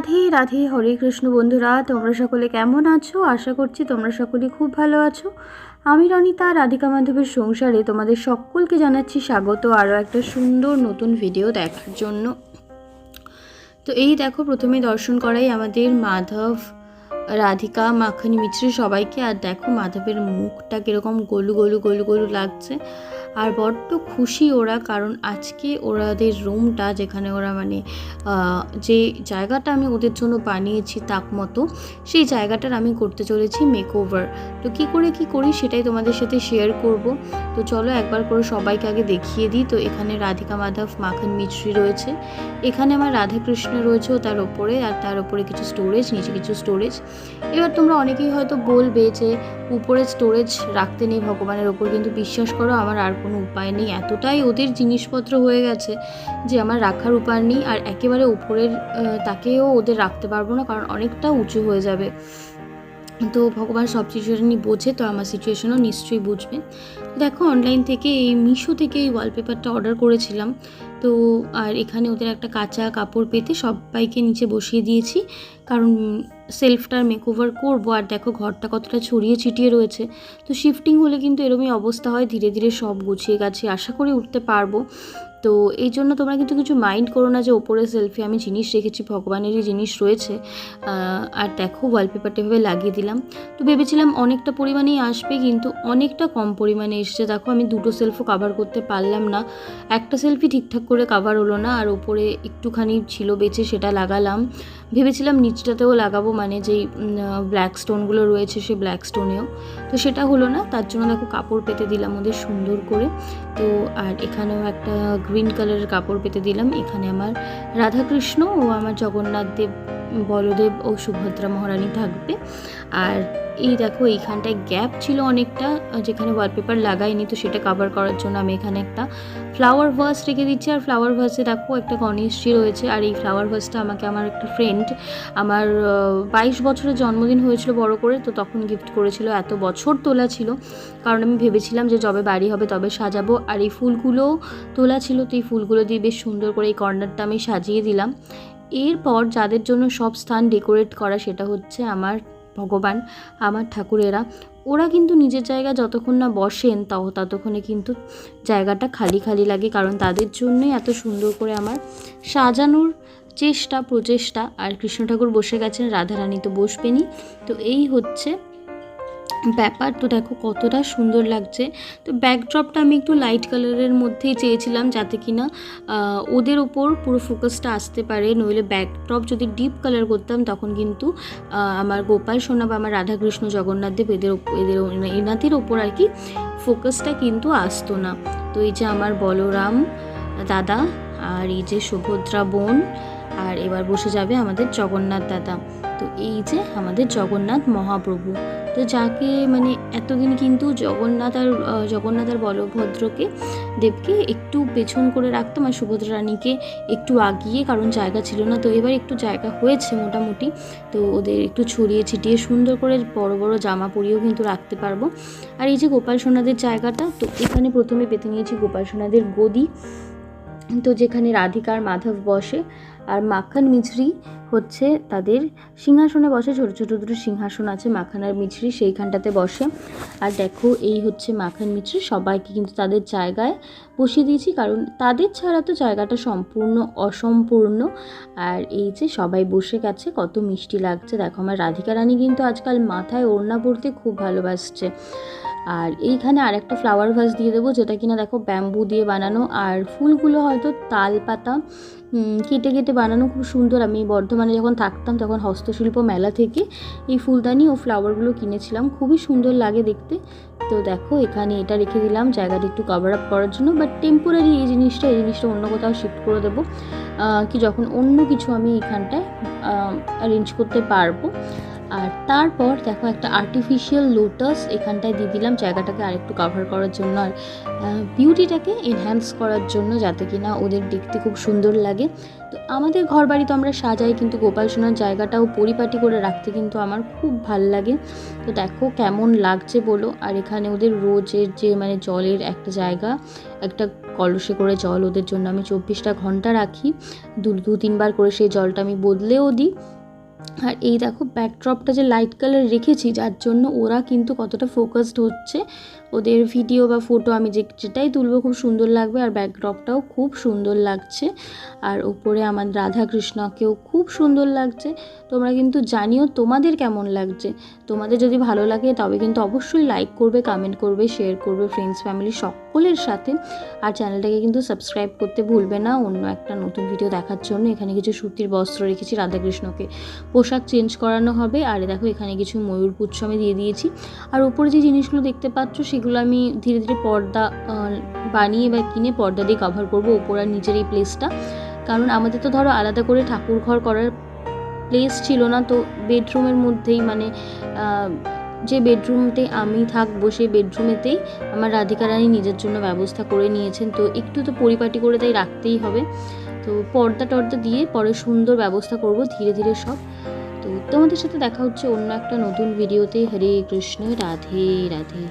রাধে রাধে, হরে কৃষ্ণ বন্ধুরা, তোমরা সকলে কেমন আছো? আশা করছি তোমরা সকলে খুব ভালো আছো। আমি রনিতা, রাধিকা মাধবের সংসারে তোমাদের সকলকে জানাচ্ছি স্বাগত, আরও একটা সুন্দর নতুন ভিডিও দেখার জন্য। তো এই দেখো, প্রথমে দর্শন করাই আমাদের মাধব, রাধিকা, মাখানি, মিছরি সবাইকে। আর দেখো, মাধবের মুখটা কীরকম গলু গোলু গোলু গোলু লাগছে। আর বড্ড খুশি ওরা, কারণ আজকে ওরাদের রুমটা যেখানে ওরা মানে যে জায়গাটা আমি ওদের জন্য বানিয়েছি তাক মতো, সেই জায়গাটার আমি করতে চলেছি মেকওভার তো কি করে কি করি সেটাই তোমাদের সাথে শেয়ার করব। তো চলো একবার করে সবাইকে আগে দেখিয়ে দিই। তো এখানে রাধিকা মাধব, মাখন মিছরি রয়েছে। এখানে আমার রাধাকৃষ্ণ রয়েছে তার ওপরে, আর তার ওপরে কিছু স্টোরেজ নিচে কিছু স্টোরেজ এবার তোমরা অনেকেই হয়তো বলবে যে, উপরে স্টোরেজ রাখতে নেই ভগবানের ওপর, কিন্তু বিশ্বাস করো আমার আর কোনো উপায় নেই। এতটাই ওদের জিনিসপত্র হয়ে গেছে যে আমার রাখার উপায় নেই আর একেবারে উপরের তাকেও ওদের রাখতে পারব না কারণ অনেকটা উঁচু হয়ে যাবে। তো ভগবান সব সিচুয়েশনই বোঝে, তো আমার সিচুয়েশনও নিশ্চয়ই বুঝবে। দেখো অনলাইন থেকে এই মিশো থেকে এই ওয়ালপেপারটা অর্ডার করেছিলাম। তো আর এখানে ওদের একটা কাঁচা কাপড় পেতে সবাইকে নিচে বসিয়ে দিয়েছি। কারণ সেলফটার মেকওভার করব, আর দেখো ঘরটা কতটা ছড়িয়ে ছিটিয়ে রয়েছে। তো শিফটিং হলে কিন্তু এরকমই অবস্থা হয়, ধীরে ধীরে সব গুছিয়ে গেছে আশা করি উঠতে পারব। তো এই জন্য তোমরা কিন্তু কিছু মাইন্ড করো না যে ওপরে সেলফি আমি জিনিস রেখেছি, ভগবানেরই জিনিস রয়েছে। আর দেখো ওয়ালপেপারটা এভাবে লাগিয়ে দিলাম। তো ভেবেছিলাম অনেকটা পরিমাণেই আসবে কিন্তু অনেকটা কম পরিমাণে এসছে। দেখো আমি দুটো সেলফও কাভার করতে পারলাম না। একটা সেলফি ঠিকঠাক করে কাভার হলো না আর ওপরে একটুখানি ছিল বেঁচে সেটা লাগালাম। ভেবেছিলাম নিচটাতেও লাগাবো মানে যেই ব্ল্যাক স্টোনগুলো রয়েছে সেই ব্ল্যাক স্টোনেও তো সেটা হলো না, তার জন্য দেখো কাপড় পেতে দিলাম ওদের সুন্দর করে। তো আর এখানেও একটা গ্রিন কালারের কাপড় পেতে দিলাম। এখানে আমার রাধাকৃষ্ণ ও আমার জগন্নাথ দেব বলদেব ও সুভদ্রা মহারানী থাকবে। আর এই দেখো, এইখানটায় গ্যাপ ছিল অনেকটা, যেখানে ওয়ালপেপার লাগাইনি, তো সেটা কভার করার জন্য আমি এখানে একটা ফ্লাওয়ার ভাস রেখে দিচ্ছি। আর ফ্লাওয়ার ভাসে দেখো, একটা গণেশজি রয়েছে। আর এই ফ্লাওয়ার ভাসটা আমাকে আমার একটা ফ্রেন্ড আমার বাইশ বছরের জন্মদিন হয়েছিল বড় করে, তো তখন গিফট করেছিল। এত বছর তোলা ছিল। কারণ আমি ভেবেছিলাম যে যবে বাড়ি হবে তবে সাজাবো। আর এই ফুলগুলো তোলা ছিল, তো এই ফুলগুলো দিয়ে বেশ সুন্দর করে এই কর্নারটা আমি সাজিয়ে দিলাম। এরপর যাদের জন্য সব স্থান ডেকোরেট করা সেটা হচ্ছে আমার ভগবান, আমার ঠাকুরেরা। ওরা কিন্তু নিজের জায়গা যতক্ষণ না বসেন তাও ততক্ষণে কিন্তু জায়গাটা খালি খালি লাগে, কারণ তাদের জন্যই এত সুন্দর করে আমার সাজানোর চেষ্টা, প্রচেষ্টা। আর কৃষ্ণ ঠাকুর বসে গেছেন, রাধারানী তো বসবেনই। তো এই হচ্ছে ব্যাপার তো দেখো কতটা সুন্দর লাগছে। তো ব্যাকড্রপটা আমি একটু লাইট কালারের মধ্যেই চেয়েছিলাম যাতে কিনা ওদের ওপর পুরো ফোকাসটা আসতে পারে। নইলে ব্যাকড্রপ যদি ডিপ কালার করতাম, তখন কিন্তু আমার গোপাল সোনা বা আমার রাধাকৃষ্ণ জগন্নাথদেব এদের এদের এনাদের ওপর আর কি ফোকাসটা কিন্তু আসতো না। তো এই যে আমার বলরাম দাদা আর এই যে সুভদ্রা বোন, আর এবার বসে যাবে আমাদের জগন্নাথ দাদা। তো এই যে আমাদের জগন্নাথ মহাপ্রভু। তো যাকে মানে এতদিন কিন্তু জগন্নাথ আর জগন্নাথ আর বলভদ্রকে দেবকে একটু পেছন করে রাখতাম আর সুভদ্রা রানীকে একটু আগিয়ে, কারণ জায়গা ছিল না। তো এবার একটু জায়গা হয়েছে মোটামুটি। তো ওদের একটু ছড়িয়ে ছিটিয়ে সুন্দর করে বড় বড় জামা পরিয়েও কিন্তু রাখতে পারব। আর এই যে গোপাল সোনাদের জায়গাটা, তো এখানে প্রথমে পেতে নিয়েছি গোপাল সোনাদের গদি। তো যেখানে রাধিকার মাধব বসে আর মাখন মিছরি হচ্ছে তাদের সিংহাসনে বসে, ছোটো ছোটো দুটো সিংহাসন আছে, মাখান আর মিছরি সেইখানটাতে বসে। আর দেখো, এই হচ্ছে মাখন মিছরি, সবাইকে কিন্তু তাদের জায়গায় বসিয়ে দিয়েছি, কারণ তাদের ছাড়া তো জায়গাটা সম্পূর্ণ অসম্পূর্ণ। আর এই যে সবাই বসে গেছে, কত মিষ্টি লাগছে। দেখো, আমার রাধিকা রানী কিন্তু আজকাল মাথায় ওড়না পড়তে খুব ভালোবাসছে। আর এইখানে আর একটা ফ্লাওয়ার ভাস দিয়ে দেবো, যেটা কিনা দেখো ব্যাম্বু দিয়ে বানানো। আর ফুলগুলো হয়তো তাল পাতা কেটে কেটে বানানো খুব সুন্দর। আমি বর্ধমানে যখন থাকতাম তখন হস্তশিল্প মেলা থেকে এই ফুলদানি ও ফ্লাওয়ারগুলো কিনেছিলাম। খুবই সুন্দর লাগে দেখতে। তো দেখো, এখানে এটা রেখে দিলাম। জায়গাটা একটু কভার আপ করার জন্য। বাট টেম্পোরারি এই জিনিসটা এই জিনিসটা অন্য কোথাও শিফট করে দেবো। কি যখন অন্য কিছু আমি এখানটায় অ্যারেঞ্জ করতে পারব। আর তারপর দেখো একটা আর্টিফিশিয়াল লোটাস এখানটায় দিয়ে দিলাম, জায়গাটাকে আরেকটু কাভার করার জন্য। আর বিউটিটাকে এনহ্যান্স করার জন্য যাতে কিনা ওদের দেখতে খুব সুন্দর লাগে। তো আমাদের ঘর বাড়ি তো আমরা সাজাই, কিন্তু গোপাল সোনার জায়গাটাও পরিপাটি করে রাখতে কিন্তু আমার খুব ভালো লাগে। তো দেখো কেমন লাগছে বলো। আর এখানে ওদের রোজের যে মানে জলের একটা জায়গা, একটা কলসে করে জল ওদের জন্য আমি চব্বিশটা ঘণ্টা রাখি। দু দু, তিনবার করে সেই জলটা আমি বদলেও দিই। আর এই দেখো ব্যাকড্রপটা যে লাইট কালার রেখেছি, যার জন্য ওরা কিন্তু কতটা ফোকাসড হচ্ছে ওদের ভিডিও বা ফটো আমি যে যেটাই তুলবো খুব সুন্দর লাগবে আর ব্যাকড্রপটাও খুব সুন্দর লাগছে। আর উপরে আমার রাধাকৃষ্ণকেও খুব সুন্দর লাগছে। তোমরা কিন্তু জানিও তোমাদের কেমন লাগছে। তোমাদের যদি ভালো লাগে তবে কিন্তু অবশ্যই লাইক করবে কমেন্ট করবে শেয়ার করবে ফ্রেন্ডস ফ্যামিলি সকলের সাথে। আর চ্যানেলটাকে কিন্তু সাবস্ক্রাইব করতে ভুলবে না। অন্য একটা নতুন ভিডিও দেখার জন্য এখানে কিছু সুতির বস্ত্র রেখেছি রাধাকৃষ্ণকে। পোশাক চেঞ্জ করানো হবে। আর দেখো এখানে কিছু ময়ূর পুচ্ছ আমি দিয়ে দিয়েছি। আর ওপরে যে জিনিসগুলো দেখতে পাচ্ছ সেগুলো আমি ধীরে ধীরে পর্দা বানিয়ে বা কিনে পর্দা দিয়ে কভার করব ওপর আর নিচের এই প্লেসটা কারণ আমাদের তো ধরো আলাদা করে ঠাকুর ঘর করার প্লেস ছিল না, তো বেডরুমের মধ্যেই মানে যে বেডরুমতে আমি থাকব সেই বেডরুমেতেই আমার রাধিকা রানী নিজের জন্য ব্যবস্থা করে নিয়েছেন। তো একটু তো পরিপাটি করে তাই রাখতেই হবে। তো পর্দা টর্দা দিয়ে পরে সুন্দর ব্যবস্থা করব ধীরে ধীরে সব। তো তোমাদের সাথে দেখা হচ্ছে অন্য একটা নতুন ভিডিওতে হরে কৃষ্ণ, রাধে রাধে।